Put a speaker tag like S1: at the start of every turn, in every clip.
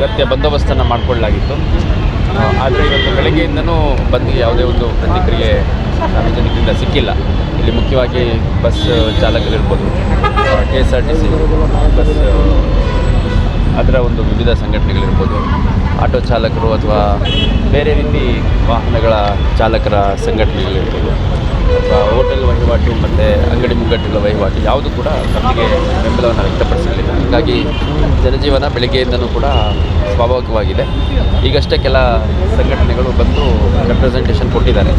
S1: ಅಗತ್ಯ ಬಂದೋಬಸ್ತನ್ನು ಮಾಡಿಕೊಳ್ಳಲಾಗಿತ್ತು. ಆದರೆ ಇವತ್ತು ಬೆಳಗ್ಗೆಯಿಂದನೂ ಬಂದು ಯಾವುದೇ ಒಂದು ಪ್ರತಿಕ್ರಿಯೆ ಸಾರ್ವಜನಿಕರಿಂದ ಸಿಕ್ಕಿಲ್ಲ. ಇಲ್ಲಿ ಮುಖ್ಯವಾಗಿ bus ಚಾಲಕರಿರ್ಬೋದು K S R T C bus, ಅದರ ಒಂದು ವಿವಿಧ ಸಂಘಟನೆಗಳಿರ್ಬೋದು, ಆಟೋ ಚಾಲಕರು ಅಥವಾ ಬೇರೆ ರೀತಿ ವಾಹನಗಳ ಚಾಲಕರ ಸಂಘಟನೆಗಳಿರ್ಬೋದು, ಅಥವಾ ಹೋಟೆಲ್ ವಹಿವಾಟು ಮತ್ತು ಅಂಗಡಿ ಮುಗ್ಗಟ್ಟುಗಳ ವಹಿವಾಟು, ಯಾವುದು ಕೂಡ ಬಂದ್ಗೆ ಬೆಂಬಲವನ್ನು ವ್ಯಕ್ತಪಡಿಸಲಿಲ್ಲ. ಹೀಗಾಗಿ ಜನಜೀವನ ಬೆಳಗ್ಗೆಯಿಂದನೂ ಕೂಡ ಸ್ವಾಭಾವಿಕವಾಗಿದೆ. ಈಗಷ್ಟೇ ಕೆಲ ಸಂಘಟನೆಗಳು ಬಂದು ರೆಪ್ರೆಸೆಂಟೇಷನ್ ಕೊಟ್ಟಿದ್ದಾರೆ.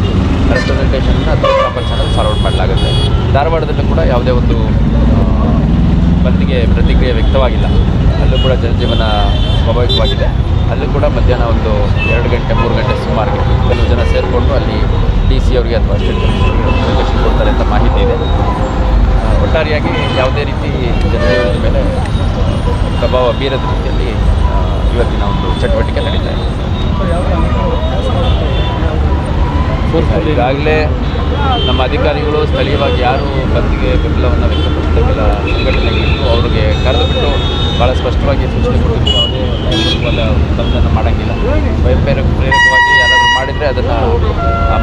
S1: ರೆಪ್ರೆಸೆಂಟೇಷನ್ನ ಪ್ರಾಪರ್ ಚಾನಲ್ ಫಾರ್ವರ್ಡ್ ಮಾಡಲಾಗುತ್ತೆ. ಧಾರವಾಡದಲ್ಲೂ ಕೂಡ ಯಾವುದೇ ಒಂದು ಬಂದಿಗೆ ಪ್ರತಿಕ್ರಿಯೆ ವ್ಯಕ್ತವಾಗಿಲ್ಲ. ಅಲ್ಲೂ ಕೂಡ ಜನಜೀವನ ಸ್ವಾಭಾವಿಕವಾಗಿದೆ. ಅಲ್ಲೂ ಕೂಡ ಮಧ್ಯಾಹ್ನ ಒಂದು ಎರಡು ಗಂಟೆ, ಮೂರು ಗಂಟೆ ಸುಮಾರಿಗೆ ಕೆಲವು ಜನ ಸೇರಿಕೊಂಡು ಅಲ್ಲಿ ಡಿ ಸಿ ಅವರಿಗೆ ಅಥವಾ ಸ್ಟೇಟ್ ಕೊಡ್ತಾರೆ ಅಂತ ಮಾಹಿತಿ ಇದೆ. ಒಟ್ಟಾರೆಯಾಗಿ ಯಾವುದೇ ರೀತಿ ಜನಜೀವನದ ಮೇಲೆ ಪ್ರಭಾವ ಬೀರದ ರೀತಿಯಲ್ಲಿ ಇವತ್ತಿನ ಒಂದು ಚಟುವಟಿಕೆ ನಡೀತಾ ಇದೆ. ಈಗಾಗಲೇ ನಮ್ಮ ಅಧಿಕಾರಿಗಳು ಸ್ಥಳೀಯವಾಗಿ ಯಾರು ಬಂದಿಗೆ ಬೆಂಬಲವನ್ನು ವ್ಯಕ್ತಪಡಿಸಿದ ಕೆಲ ಅವರಿಗೆ ಕರೆದು ಬಿಟ್ಟು ಭಾಳ ಸ್ಪಷ್ಟವಾಗಿ ಸೂಚನೆ ಕೊಟ್ಟಿದ್ದು ಯಾವುದೇ ಬಂಧನ ಮಾಡೋಂಗಿಲ್ಲ. ಪ್ರೇರಕ ಪ್ರೇರಕವಾಗಿ ಯಾರಾದರೂ ಮಾಡಿದರೆ ಅದನ್ನು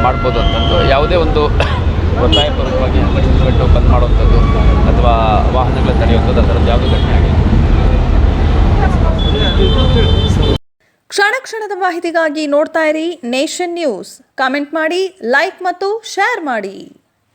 S1: ಮಾಡ್ಬೋದು ಅಂತಂದು ಯಾವುದೇ ಒಂದು ಒತ್ತಾಯಪೂರ್ವಕವಾಗಿ ಅಂಗಡಿ ಮುಗ್ಗಟ್ಟು ಬಂದ್ ಮಾಡುವಂಥದ್ದು ಅಥವಾ ವಾಹನಗಳ ತಡೆಯುವಂಥದ್ದು ಆ ಯಾವುದೇ ಘಟನೆ ಆಗಿಲ್ಲ.
S2: ಕ್ಷಣ ಕ್ಷಣದ ಮಾಹಿತಿಗಾಗಿ ನೋಡ್ತಾ ಇರಿ ನೇಷನ್ ನ್ಯೂಸ್. ಕಾಮೆಂಟ್ ಮಾಡಿ, ಲೈಕ್ ಮತ್ತು ಶೇರ್ ಮಾಡಿ.